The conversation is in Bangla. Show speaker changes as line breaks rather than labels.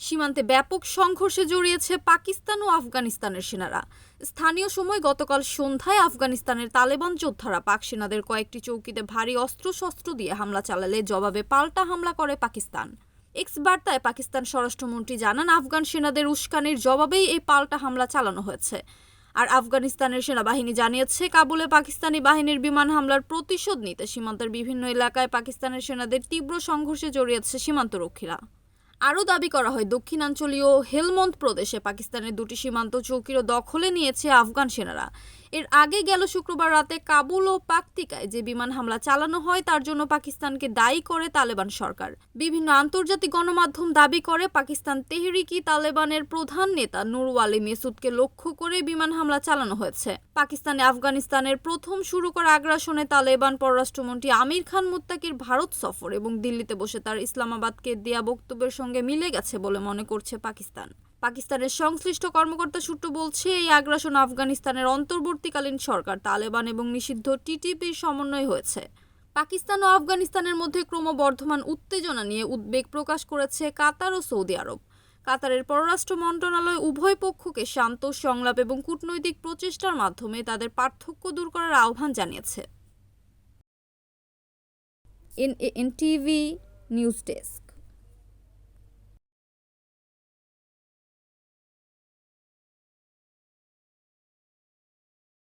সীমান্তে ব্যাপক সংঘর্ষে জড়িয়েছে পাকিস্তান ও আফগানিস্তানের সেনারা। স্থানীয় সময় গতকাল সন্ধ্যায় আফগানিস্তানের তালেবান যোদ্ধারা পাক সেনাদের কয়েকটি চৌকিতে ভারী অস্ত্রশস্ত্র দিয়ে হামলা চালালে জবাবে পাল্টা হামলা করে পাকিস্তান। এক্স বার্তায় পাকিস্তান স্বরাষ্ট্রমন্ত্রী জানান, আফগান সেনাদের উস্কানির জবাবেই এই পাল্টা হামলা চালানো হয়েছে। আর আফগানিস্তানের সেনাবাহিনী জানিয়েছে, কাবুলে পাকিস্তানি বাহিনীর বিমান হামলার প্রতিশোধ নিতে সীমান্তের বিভিন্ন এলাকায় পাকিস্তানের সেনাদের তীব্র সংঘর্ষে জড়িয়েছে সীমান্তরক্ষীরা। আরও দাবি করা হয়, দক্ষিণাঞ্চলীয় হেলমন্দ প্রদেশে পাকিস্তানের দুটি সীমান্ত চৌকিরও দখলে নিয়েছে আফগান সেনারা। এর আগে গেল শুক্রবার রাতে কাবুল ও পাকতিকায় যে বিমান হামলা চালানো হয়, তার জন্য পাকিস্তানকে দায়ী করে তালেবান সরকার। বিভিন্ন আন্তর্জাতিক গণমাধ্যম দাবি করে, পাকিস্তান তেহরিকি তালেবানের প্রধান নেতা নুরওয়ালি মেসুদকে লক্ষ্য করে বিমান হামলা চালানো হয়েছে। পাকিস্তানে আফগানিস্তানের প্রথম শুরু করা আগ্রাসনে তালেবান পররাষ্ট্রমন্ত্রী আমির খান মুত্তাকির ভারত সফর এবং দিল্লিতে বসে তার ইসলামাবাদকে দেয়া বক্তব্যের সঙ্গে মিলে গেছে বলে মনে করছে পাকিস্তান। পাকিস্তানের সংশ্লিষ্ট কর্মকর্তা সূত্র বলছে, এই আগ্রাসন আফগানিস্তানের অন্তর্বর্তীকালীন সরকার তালেবান এবং নিষিদ্ধ টিটিপির সমন্বয় হয়েছে। পাকিস্তান ও আফগানিস্তানের মধ্যে ক্রমবর্ধমান উত্তেজনা নিয়ে উদ্বেগ প্রকাশ করেছে কাতার ও সৌদি আরব। কাতারের পররাষ্ট্র মন্ত্রণালয় উভয় পক্ষকে শান্ত, সংলাপ এবং কূটনৈতিক প্রচেষ্টার মাধ্যমে তাদের পার্থক্য দূর করার আহ্বান জানিয়েছে। N TV news desk.